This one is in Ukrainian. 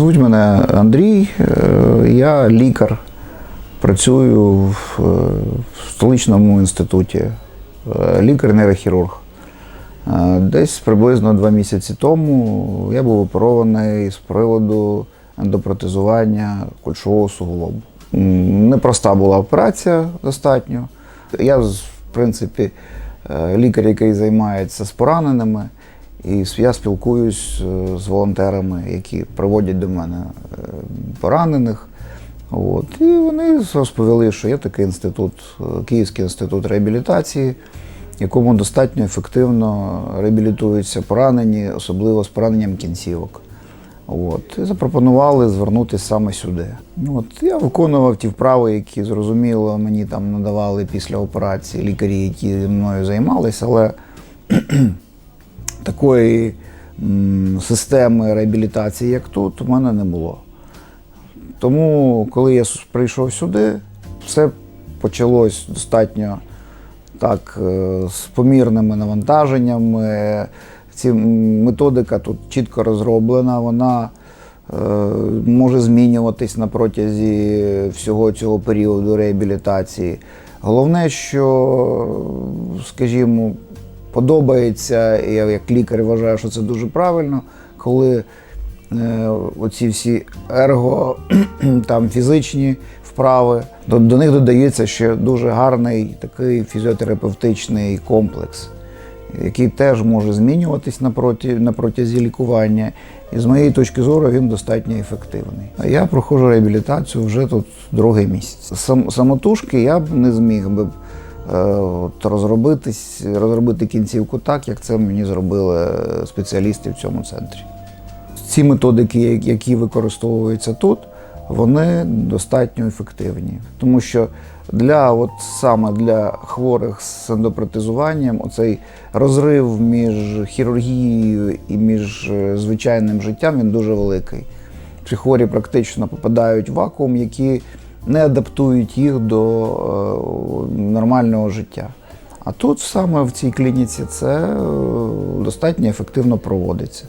Звуть мене Андрій, е, я лікар. Працюю в е, столичному інституті, е, лікар-нейрохірург. Десь приблизно два місяці тому я був оперований з приводу ендопротезування кульшового суглобу. Непроста була операція достатньо. Я, в принципі, лікар, який займається з пораненими, і я спілкуюсь е, з волонтерами, які приводять до мене е, поранених. От. І вони розповіли, що є такий інститут, е, Київський інститут реабілітації, якому достатньо ефективно реабілітуються поранені, особливо з пораненням кінцівок. От. І запропонували звернутися саме сюди. От. Я виконував ті вправи, які зрозуміло мені там надавали після операції лікарі, які мною займалися, але такої системи реабілітації, як тут, у мене не було. Тому, коли я прийшов сюди, все почалось достатньо так, е, з помірними навантаженнями. Ці методика тут чітко розроблена, вона е, може змінюватись на протязі всього цього періоду реабілітації. Головне, що, скажімо, подобається, я як лікар вважаю, що це дуже правильно, коли е, оці всі ерго, там фізичні вправи, до, до них додається ще дуже гарний такий фізіотерапевтичний комплекс, який теж може змінюватись на, протязі лікування. І з моєї точки зору він достатньо ефективний. А Я проходжу реабілітацію вже тут другий місяць. Сам, самотужки я б не зміг би от, розробитись, розробити кінцівку так, як це мені зробили спеціалісти в цьому центрі. Ці методики, які використовуються тут, вони достатньо ефективні. Тому що для от саме для хворих з ендопротезуванням оцей розрив між хірургією і між е, звичайним життям він дуже великий. Ці хворі практично попадають в вакуум, які не адаптують їх до е, нормального життя. А тут саме в цій клініці це е, достатньо ефективно проводиться.